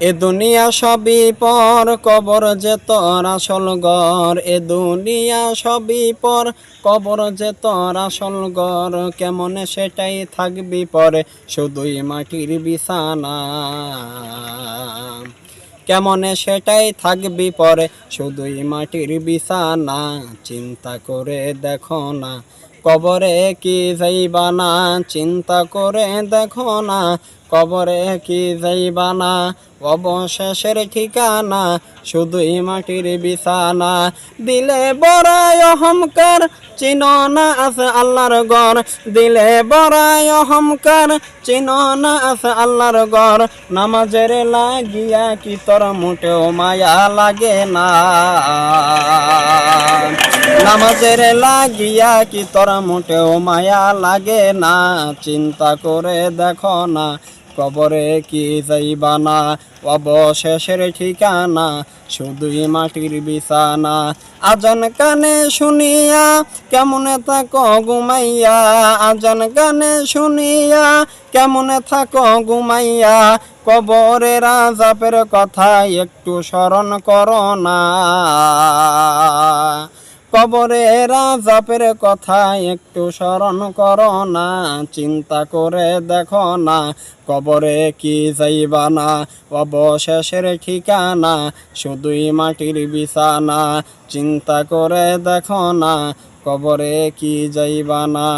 এ দুনিয়া সবই পর কবর যে তোর আসল গর এ দুনিয়া সবই পর কবর যে তোর আসল গর কেমনে সেটাই থাকবি পরে শুধুই মাটির বিছানা। কেমনে সেটাই থাকবি পরে শুধুই মাটির বিছানা। চিন্তা করে দেখো না কবরে কি যাইবা না চিন্তা করে দেখো না। কবরে কি যাইবা না অবশেষের ঠিকানা শুধুই মাটির বিছানা। দিলে বড়াই অহংকার, চিন না আছে আল্লাহর গর দিলে বড়াই অহংকার, চিন না আছে আল্লাহর গর নামাজের লাগিয়া কি তোর মোটেও মায়া লাগে না? নামাজের লাগিয়া কি তোর মোটেও মায়া লাগে না? চিন্তা করে দেখো না, কবরে কি যাইবা না? অবশেষের ঠিকানা, শুধুই মাটির বিছানা। আজান কানে শুনিয়া কেমনে থাকো ঘুমাইয়া? আজান কানে শুনিয়া কেমনে থাকো ঘুমাইয়া? কবরে আজাবের কথা একটু স্মরণ করো না। কবরের রাজাপের কথা একটু স্মরণ করো না, চিন্তা করে দেখো না, কবরে কি যাইবা না অবশেষের ঠিকানা, শুধুই মাটির বিছানা, চিন্তা করে দেখো না, কবরে কি যাইবা না